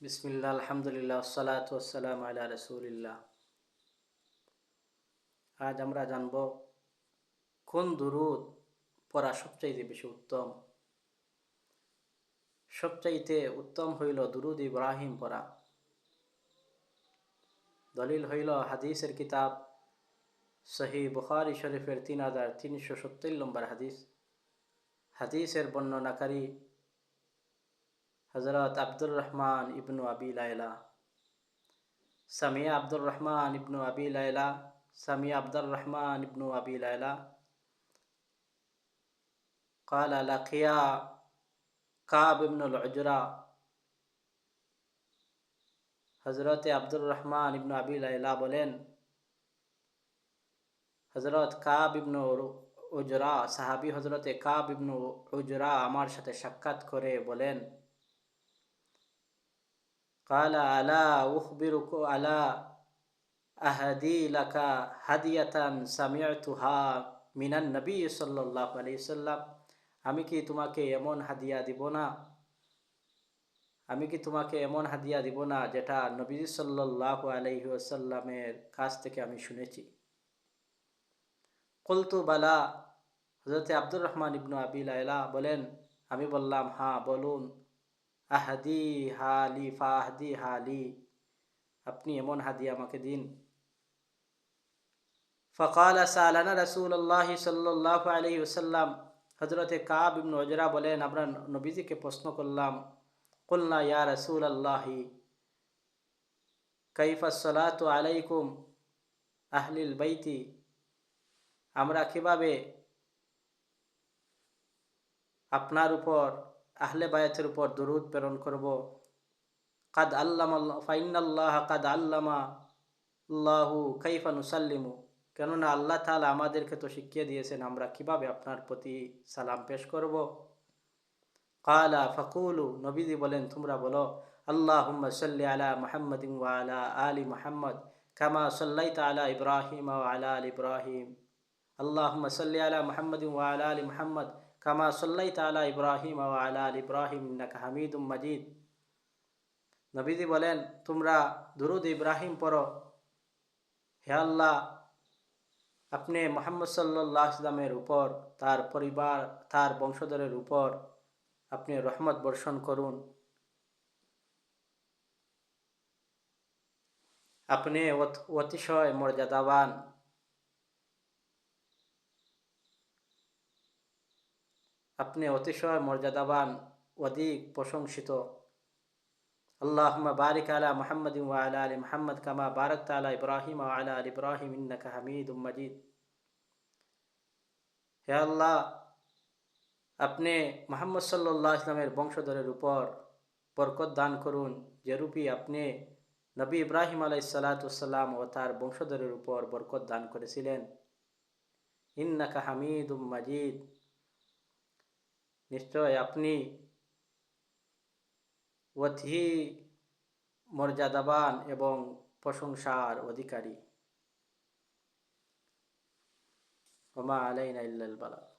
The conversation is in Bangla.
বিসমিল্লা আলহামদুলিল্লাহ সালাত ওসালাম আলা রসুলিল্লাহ। আজ আমরা জানব কোন দুরুদ পড়া সবচাইতে বেশি উত্তম। সবচাইতে উত্তম হইল দুরুদ ইব্রাহিম পড়া। দলিল হইল হাদিসের কিতাব সহি বুখারি শরীফের তিন হাজার তিনশো সত্তর নম্বর হাদিস। হাদিসের বর্ণনাকারী হজরত আব্দুর রহমান ইবনু আবি লাইলা সামিয়া আব্দুর রহমান ইবনু আবি লাইলা সামিয়া আব্দুর রহমান ইবনু আবি লাইলা قال لقيا কাব ইবনুল উজরা হজরত আব্দুর রহমান ইবনু আবি লাইলা বলেন হজরত কাব ইবনু উজরা সাহাবি হজরতে কাব ইবনু উজরা আমার সাথে সাক্ষাৎ করে বলেন قال ألا أخبرك ألا أهدي لك هدية سمعتها من النبي صلى الله عليه وسلم আমি কি তোমাকে এমন হাদিয়া দিব না আমি কি তোমাকে এমন হাদিয়া দিব না যেটা নবী সাল্লাহ আলহি আসাল্লামের কাছ থেকে আমি শুনেছি কলতু বালা হজরতে আব্দুর রহমান ইবনু আবিল আয়লা বলেন আমি বললাম হ্যাঁ বলুন আহাদি হালি ফাহাদি হালি। আপনি এমন হাদি আমাকে দিন। ফকাল সালানা রসুল্লাহ সাল্লাহ আলহি ওসাল্লাম হজরতে কাব ইবন ওজরা বলেন, আমরা নবীজিকে প্রশ্ন করলাম, কুলনা ইয়া রসুল আল্লাহি কৈফসলাত আলাইকুম আহলিল বৈতি আমরা কীভাবে আপনার উপর আহলে বায়াতের উপর দরুদ প্রেরণ করব। কাদ আল্লাম ফাইনাল্লাহ কাদ আল্লামা আল্লাহু কাইফা নুসাল্লিমু। কেননা আল্লাহ তালা আমাদেরকে তো শিখিয়ে দিয়েছেন, আমরা কীভাবে আপনার প্রতি সালাম পেশ করব। কালা ফকুলু নবীদি বলেন, তোমরা বলো আল্লাহ সাল্লি আলা মোহাম্মদ আলা আলী মোহাম্মদ, কামা সাল্লাই তালা ইব্রাহিম আলা আল ইব্রাহিম। আল্লাহ সাল্লি আলা মোহাম্মদ আলা আলী মোহাম্মদ কামা সাল্লাই তালা ইব্রাহিম ও আলা আল ইব্রাহিম নাকা হামিদুম মজিদ নবীজি বলেন, তোমরা দুরুদ ইব্রাহিম পড়ো। হে আল্লাহ, আপনি মোহাম্মদ সাল্লাহ ইসলামের উপর, তার পরিবার, তার বংশধরের উপর আপনি রহমত বর্ষণ করুন। আপনি অতিশয় মর্যাদাবান। আপনি অতিশয় মর্যাদাবান, অধিক প্রশংসিত। আল্লাহ বারিক আলা মোহাম্মদ আলা আলী মোহাম্মদ কামা বারক তালা ইব্রাহিম আলা আল ইব্রাহিম ইন্নাকা হামিদ মজিদ। হে আল্লাহ, আপনি মোহাম্মদ সাল্লাহ ইসলামের বংশধরের উপর বরকত দান করুন, যেরূপী আপনি নবী ইব্রাহিম আলাই সালাতাম ও তার বংশধরের উপর বরকত দান করেছিলেন। ইন্নাকা হামিদ মজিদ। নিশ্চয় আপনি অধি মর্যাদাবান এবং প্রশংসার অধিকারী। ওমা আলাইনা ইল্লাল বালা।